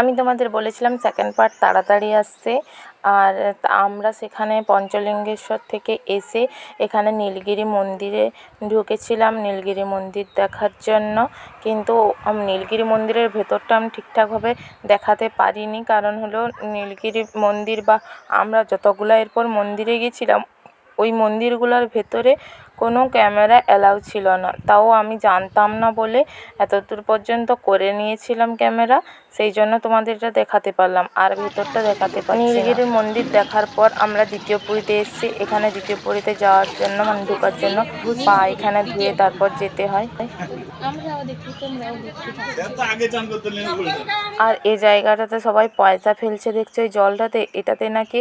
আমি তোমাদের বলেছিলাম সেকেন্ড পার্ট তাড়াতাড়ি আসছে। আর আমরা সেখানে পঞ্চলিঙ্গেশ্বর থেকে এসে এখানে নীলগিরি মন্দিরে ঢুকেছিলাম, নীলগিরি মন্দির দেখার জন্য। কিন্তু নীলগিরি মন্দিরের ভেতরটা আমি ঠিকঠাকভাবে দেখাতে পারিনি। কারণ হলো নীলগিরি মন্দির বা আমরা যতগুলো এরপর মন্দিরে গেছিলাম, ওই মন্দিরগুলোর ভেতরে কোনো ক্যামেরা অ্যালাউ ছিল না। তাও আমি জানতাম না বলে এতদূর পর্যন্ত করে নিয়েছিলাম ক্যামেরা, সেই জন্য তোমাদের এটা দেখাতে পারলাম, আর ভেতরটা দেখাতে পারছি না। নীলগিরি মন্দির দেখার পর আমরা দ্বিতীয় পুরীতে এসেছি। এখানে দ্বিতীয় পুরীতে যাওয়ার জন্য মানে ঢোকার জন্য পা এখানে ধুয়ে তারপর যেতে হয়। আর এই জায়গাটাতে সবাই পয়সা ফেলছে, দেখছ এই জলটাতে? এটাতে নাকি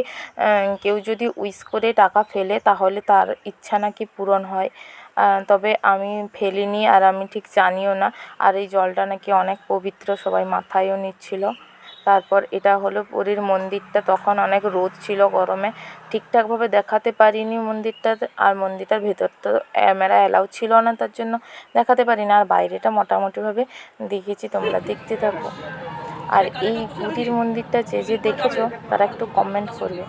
কেউ যদি উইশ করে টাকা ফেলে, তাহলে তার ইচ্ছা নাকি পূরণ হয় আহ, তবে আমি ফেলিনি আর আমি ঠিক জানিও না। আর এই জলটা নাকি অনেক পবিত্র সবাই মাথায়ও নিচ্ছিল। তারপর এটা হলো পুরীর মন্দিরটা। তখন অনেক রোদ ছিল গরমে। ঠিকঠাকভাবে দেখাতে পারিনি মন্দিরটাতে আর মন্দিরটার ভেতর তো ক্যামেরা অ্যালাউ ছিল না তার জন্য দেখাতে পারি না আর বাইরেটা মোটামুটিভাবে দেখেছি তোমরা দেখতে থাকো। আর এই পুরীর মন্দিরটা যে যে দেখেছ তারা একটু কমেন্ট করবে।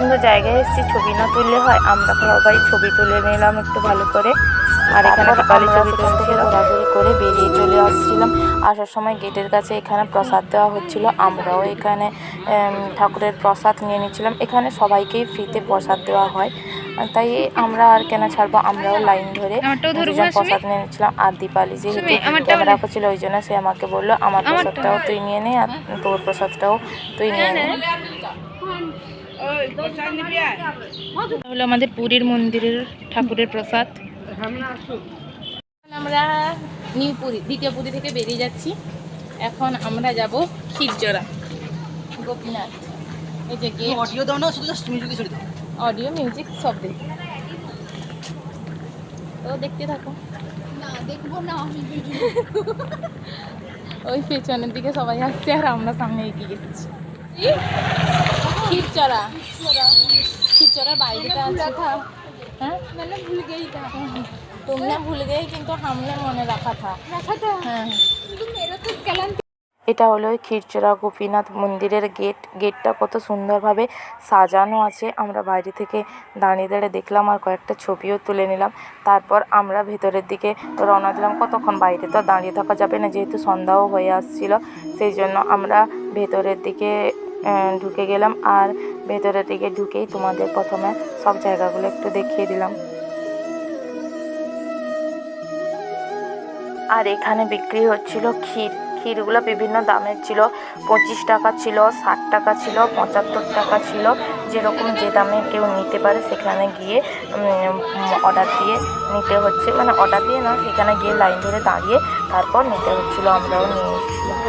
সুন্দর জায়গায় এসেছি ছবি না তুললে হয় আমরা সবাই ছবি তুলে নিলাম একটু ভালো করে। আর এখানে সকালে ছবি তুলতে ঘোরাঘুরি করে বেরিয়ে চলে আসছিলাম। আসার সময় গেটের কাছে এখানে প্রসাদ দেওয়া হচ্ছিল আমরাও এখানে ঠাকুরের প্রসাদ নিয়ে নিচ্ছিলাম। এখানে সবাইকেই ফ্রিতে প্রসাদ দেওয়া হয়। তাই আমরা আর কেন ছাড়বো? আমরাও লাইন ধরে দুজন প্রসাদ নিয়ে নিচ্ছিলাম। আর দীপালি যেহেতু ক্যামেরা। করছিল ওই জন্য সে আমাকে বলল আমার প্রসাদটাও তুই নিয়ে নে আর তোর প্রসাদটাও তুই নিয়ে নে। হলো আমাদের পুরীর মন্দিরের ঠাকুরের প্রসাদ। আমরা নিউ পুরী দ্বিতীয় পুরী থেকে বেরিয়ে যাচ্ছি। এখন আমরা যাব ক্ষীরচোরা গোপীনাথ। এই যে গেট অডিও দাও না শুধু জাস্ট মিউজিক ছেড়ে দাও। অডিও মিউজিক সব দিই তো দেখতে থাকো। ওই পেছনের দিকে সবাই আসছে আর আমরা সামনে এগিয়ে গেছি। ক্ষীরচড়া ক্ষীরচড়ার বাইরেটা আছে হ্যাঁ मैंने भूल गई था तुमने भूल गई কিন্তু हमने মনে রাখা था রাখা था হ্যাঁ मेरा तो कलम এটা হলো ওই ক্ষীরচোরা গোপীনাথ মন্দিরের গেট গেটটা কত সুন্দরভাবে সাজানো আছে আমরা বাইরে থেকে দাঁড়িয়ে দাঁড়িয়ে দেখলাম আর কয়েকটা ছবিও তুলে নিলাম তারপর আমরা ভেতরের দিকে রওনা দিলাম কতক্ষণ বাইরে তো আর দাঁড়িয়ে থাকা যাবে না যেহেতু সন্ধ্যাও হয়ে আসছিল সেই জন্য আমরা ভেতরের দিকে আহ, ঢুকে গেলাম আর ভেতরের দিকে ঢুকেই তোমাদের প্রথমে সব জায়গাগুলো একটু দেখিয়ে দিলাম। আর এখানে বিক্রি হচ্ছিল ক্ষীর। ক্ষীরগুলো বিভিন্ন দামের ছিল। পঁচিশ টাকা ছিল, ষাট টাকা ছিল, পঁচাত্তর টাকা ছিল। যেরকম যে দামে কেউ নিতে পারে সেখানে গিয়ে অর্ডার দিয়ে নিতে হচ্ছে। মানে অর্ডার দিয়ে না সেখানে গিয়ে লাইন ধরে দাঁড়িয়ে তারপর নিতে হচ্ছিল আমরাও নিয়ে এসেছিলাম।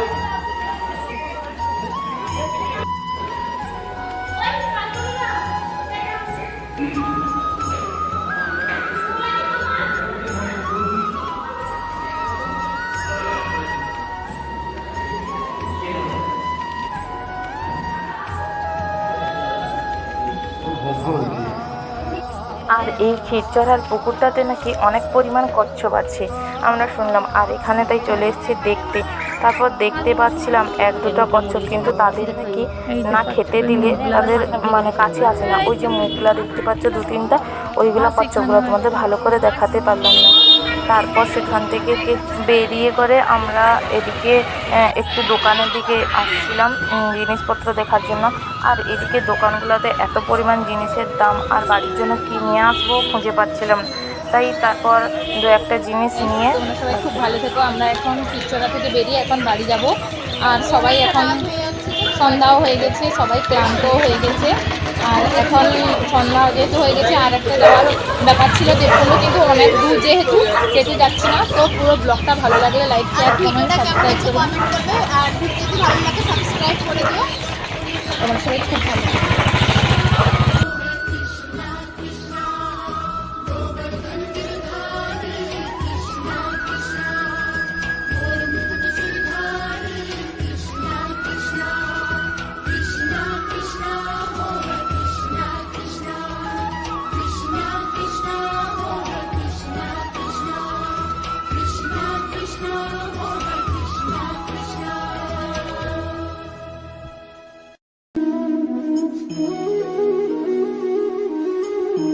আর এই ক্ষীরচড়ার পুকুরটাতে নাকি অনেক পরিমাণ কচ্ছপ আছে। আমরা শুনলাম, আর এখানে তাই চলে এসছে দেখতে। তারপর দেখতে পাচ্ছিলাম এক দুটো কচ্ছপ কিন্তু তাদের নাকি না খেতে দিলে তাদের মানে কাছে আসে না। ওই যে মুখগুলা দেখতে পাচ্ছ দু তিনটা ওইগুলো কচ্ছপগুলো তোমাদের ভালো করে দেখাতে পারলাম না। তারপর সেখান থেকে বেরিয়ে করে আমরা এদিকে একটু দোকানের দিকে আসছিলাম জিনিসপত্র দেখার জন্য। আর এদিকে দোকানগুলোতে এত পরিমাণ জিনিসের দাম আর বাড়ির জন্য কী নিয়ে আসব খুঁজে পাচ্ছিলাম। তাই তারপর দু একটা জিনিস নিয়ে তোমরা সবাই খুব ভালো থেকো। আমরা এখন পিকচরা থেকে বেরিয়ে এখন বাড়ি যাব। আর সবাই এখন সন্ধ্যাও হয়ে গেছে সবাই ক্লান্তও হয়ে গেছে। আর এখন সন্ধ্যা যেহেতু হয়ে গেছে আর একটা যাওয়ার ব্যাপার ছিল দেবকুণ্ড কিন্তু অনেক দূর যেহেতু যেহেতু যাচ্ছি না। তো পুরো ব্লগটা ভালো লাগলে লাইক শেয়ার কমেন্ট সাবস্ক্রাইব করবে আর ভিডিওটি ভালো লাগে সাবস্ক্রাইব করে দিও। তোমরা সবাই খুব ভালো।